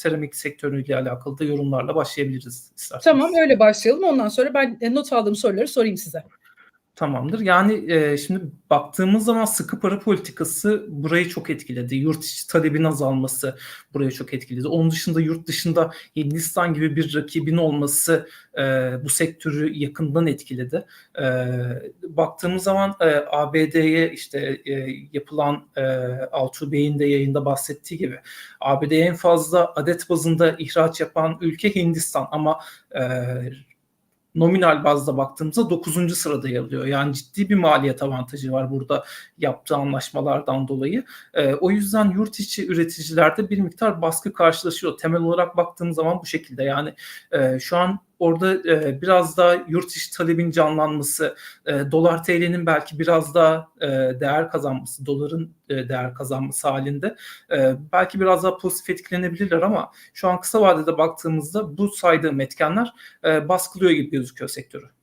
seramik sektörüyle alakalı da yorumlarla başlayabiliriz isterseniz. Tamam öyle başlayalım. Ondan sonra ben e, not aldığım soruları sorayım size. Tamamdır. Yani e, şimdi baktığımız zaman sıkı para politikası burayı çok etkiledi. Yurt içi talebin azalması burayı çok etkiledi. Onun dışında yurt dışında Hindistan gibi bir rakibin olması e, bu sektörü yakından etkiledi. E, baktığımız zaman e, ABD'ye işte e, yapılan e, Altuğ Bey'in de yayında bahsettiği gibi ABD'ye en fazla adet bazında ihraç yapan ülke Hindistan ama e, nominal bazda baktığımızda 9. sırada yer alıyor. Yani ciddi bir maliyet avantajı var burada yaptığı anlaşmalardan dolayı. E, o yüzden yurt içi üreticilerde bir miktar baskı karşılaşıyor. Temel olarak baktığımız zaman bu şekilde. Yani e, şu an orada e, biraz daha yurt içi talebin canlanması, e, dolar TL'nin belki biraz daha e, değer kazanması, doların e, değer kazanması halinde e, belki biraz daha pozitif etkilenebilirler ama şu an kısa vadede baktığımızda bu saydığım etkenler e, baskılıyor gibi gözüküyor sektörü.